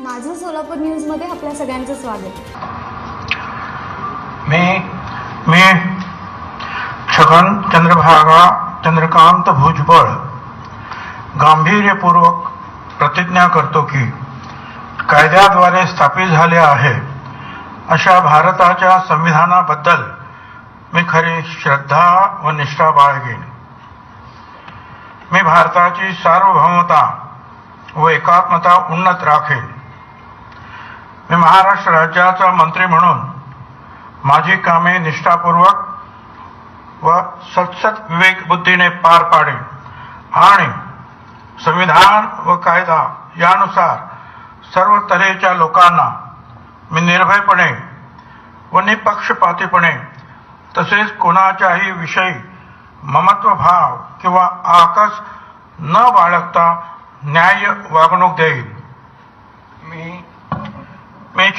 माझं सोलापूर न्यूजमध्ये आपल्या सगळ्यांचं स्वागत. मी मी छगन चंद्रभागा चंद्रकांत भुजबळ गांभीर्यपूर्वक प्रतिज्ञा करतो की कायद्याद्वारे स्थापित झाले आहे अशा भारताच्या संविधानाबद्दल मी खरी श्रद्धा व निष्ठा बाळगेन. मी भारताची सार्वभौमता व एकात्मता उन्नत राखेन. मी महाराष्ट्र राज्याचा मंत्री म्हणून माझी कामे निष्ठापूर्वक व सत्सत विवेक बुद्धीने पार पाडेन आणि संविधान व कायदा यानुसार सर्व तऱ्हेच्या लोकांना मी निर्भयपणे व निपक्षपातीपणे तसेच कोणाच्याही विषयी ममत्वभाव किंवा आकस न बाळगता न्याय वागणूक देईल मी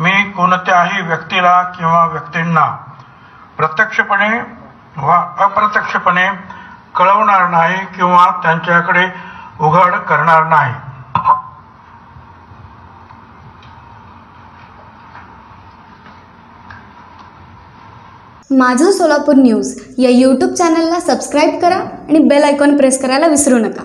मी कोणत्याही व्यक्तीला किंवा व्यक्तींना प्रत्यक्षपणे वा अप्रत्यक्षपणे कळवणार नाही किंवा त्यांच्याकडे उघड करणार नाही. माझं सोलापूर न्यूज या यूट्यूब चॅनलला सबस्क्राईब करा आणि बेल आयकॉन प्रेस करायला विसरू नका.